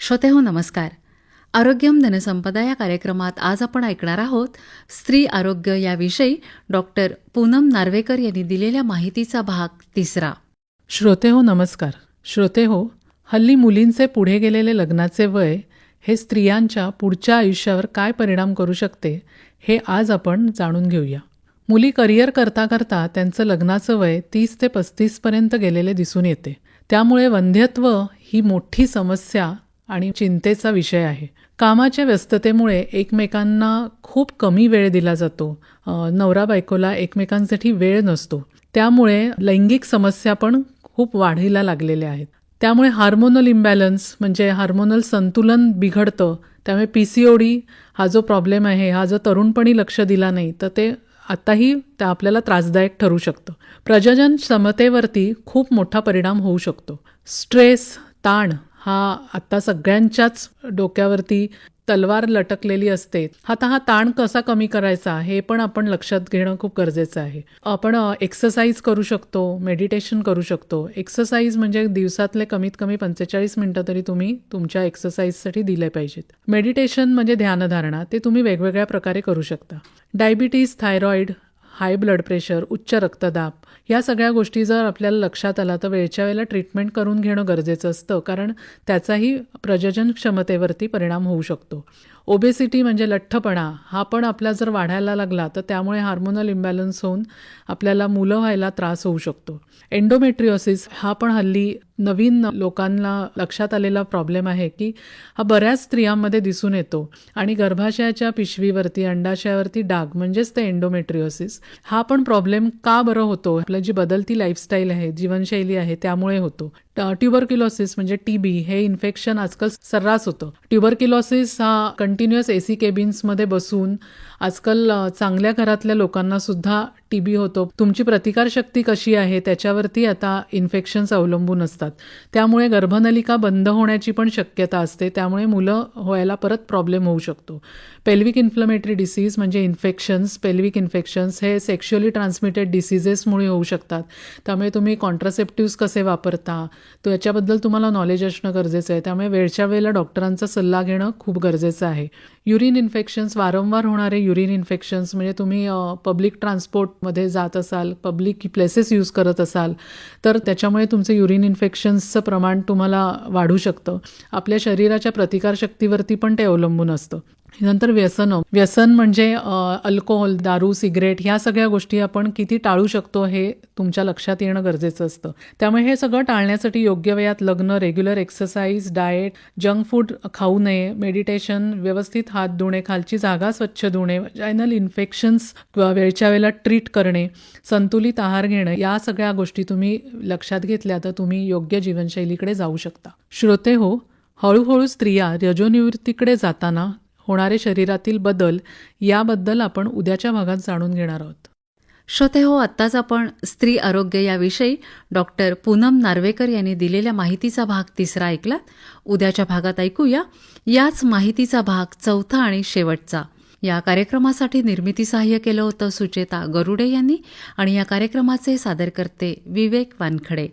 श्रोते हो नमस्कार. आरोग्यम धनसंपदा या कार्यक्रमात आज आपण ऐकणार आहोत स्त्री आरोग्य याविषयी डॉक्टर पूनम नार्वेकर यांनी दिलेल्या माहितीचा भाग तिसरा. श्रोते हो नमस्कार. श्रोते हो हल्ली मुलींचे पुढे गेलेले लग्नाचे वय हे स्त्रियांच्या पुढच्या आयुष्यावर काय परिणाम करू शकते हे आज आपण जाणून घेऊया. मुली करिअर करता करता त्यांचं लग्नाचं वय तीस ते पस्तीसपर्यंत गेलेले दिसून येते. त्यामुळे वंध्यत्व ही मोठी समस्या आणि चिंतेचा विषय आहे. कामाच्या व्यस्ततेमुळे एकमेकांना खूप कमी वेळ दिला जातो. नवरा बायकोला एकमेकांसाठी वेळ नसतो. त्यामुळे लैंगिक समस्या पण खूप वाढीला लागलेल्या आहेत. त्यामुळे हार्मोनल इम्बॅलन्स म्हणजे हार्मोनल संतुलन बिघडतं. त्यामुळे पी सी ओ डी हा जो प्रॉब्लेम आहे हा जर तरुणपणी लक्ष दिला नाही तर ते आत्ताही त्या आपल्याला त्रासदायक ठरू शकतं. प्रजनन क्षमतेवरती खूप मोठा परिणाम होऊ शकतो. स्ट्रेस ताण हा आता सगळ्यांच्याच डोक्यावरती तलवार लटकलेली असते. आता हा ताण कसा कमी करायचा हे पण आपण लक्षात घेणं खूप गरजेचं आहे. आपण एक्सरसाइज करू शकतो मेडिटेशन करू शकतो. एक्सरसाइज म्हणजे दिवसातले कमीत कमी पंचेचाळीस मिनटं तरी तुम्ही तुमच्या एक्सरसाइजसाठी दिले पाहिजेत. मेडिटेशन म्हणजे ध्यानधारणा. ते तुम्ही वेगवेगळ्या प्रकारे करू शकता. Diabetes thyroid high blood pressure उच्च रक्तदाब या सगळ्या गोष्टी जर आपल्याला लक्षात आला तर वेळच्या वेळेला ट्रीटमेंट करून घेणं गरजेचं असतं. कारण त्याचाही प्रजनन क्षमतेवरती परिणाम होऊ शकतो. ओबेसिटी म्हणजे लठ्ठपणा हा पण आपला जर वाढायला लागला तर त्यामुळे हार्मोनल इम्बॅलन्स होऊन आपल्याला मुलं व्हायला त्रास होऊ शकतो. एंडोमेट्रिओसिस हा पण हल्ली नवीन लोकांना लक्षात आलेला प्रॉब्लेम आहे की हा बऱ्याच स्त्रियांमध्ये दिसून येतो आणि गर्भाशयाच्या पिशवीवरती अंडाशयावरती डाग म्हणजेच ते एन्डोमेट्रिओसिस हा पण प्रॉब्लेम का बरं होतो? आपलं जी बदलती लाईफस्टाईल आहे जीवनशैली आहे त्यामुळे होतो. ट्युबरक्युलोसिस म्हणजे टीबी हे इन्फेक्शन आजकाल सर्रास होतं. ट्युबरक्युलोसिस हा कंटिन्युअस एसी केबिन्समध्ये बसून आजकाल चांगल्या घरातल्या लोकांना सुद्धा टीबी होतो. तुमची प्रतिकारशक्ती कशी आहे? त्याच्यावरती आता इन्फेक्शन्स अवलंबून असतात. त्यामुळे गर्भनलिका बंद होण्याची पण शक्यता असते. त्यामुळे मुलं व्हायला परत प्रॉब्लेम होऊ शकतो. पेल्विक इन्फ्लमेटरी डिसीज म्हणजे इन्फेक्शन्स पेल्विक इन्फेक्शन्स हे सेक्शुअली ट्रान्समिटेड डिसीजेसमुळे होऊ शकतात. त्यामुळे तुम्ही कॉन्ट्रासेप्टिव्स कसे वापरता? तो याच्याबद्दल तुम्हाला नॉलेज असणं गरजेचं आहे. त्यामुळे वेळच्या वेळेला डॉक्टरांचा सल्ला घेणं खूप गरजेचं आहे. युरिन इन्फेक्शन्स वारंवार होणारे युरिन इन्फेक्शन्स म्हणजे तुम्ही पब्लिक ट्रान्सपोर्टमध्ये जात असाल पब्लिक प्लेसेस यूज करत असाल तर त्याच्यामुळे तुमचं युरिन इन्फेक्शन्सचं प्रमाण तुम्हाला वाढू शकतं. आपल्या शरीराच्या प्रतिकारशक्तीवरती पण ते अवलंबून असतं. नंतर व्यसनं. व्यसन म्हणजे अल्कोहोल दारू सिगरेट ह्या सगळ्या गोष्टी आपण किती टाळू शकतो हे तुमच्या लक्षात येणं गरजेचं असतं. त्यामुळे हे सगळं टाळण्यासाठी योग्य वयात लग्न regular exercise diet junk food खाऊ नये मेडिटेशन व्यवस्थित हात धुणे खालची जागा स्वच्छ धुणे जायनल इन्फेक्शन्स वेळच्या वेळेला ट्रीट करणे संतुलित आहार घेणं या सगळ्या गोष्टी तुम्ही लक्षात घेतल्या तर तुम्ही योग्य जीवनशैलीकडे जाऊ शकता. श्रोते हो हळूहळू स्त्रिया रजोनिवृत्तीकडे जाताना होणारे शरीरातील बदल याबद्दल आपण उद्याच्या भागात जाणून घेणार आहोत. श्रोते हो आत्ताच आपण स्त्री आरोग्य याविषयी डॉक्टर पूनम नार्वेकर यांनी दिलेल्या माहितीचा भाग तिसरा ऐकलात उद्याच्या भागात ऐकूया याच माहितीचा भाग चौथा आणि शेवटचा. या कार्यक्रमासाठी निर्मिती सहाय्य केलं होतं सुचेता गरुडे यांनी आणि या कार्यक्रमाचे सादरकर्ते विवेक वानखडे.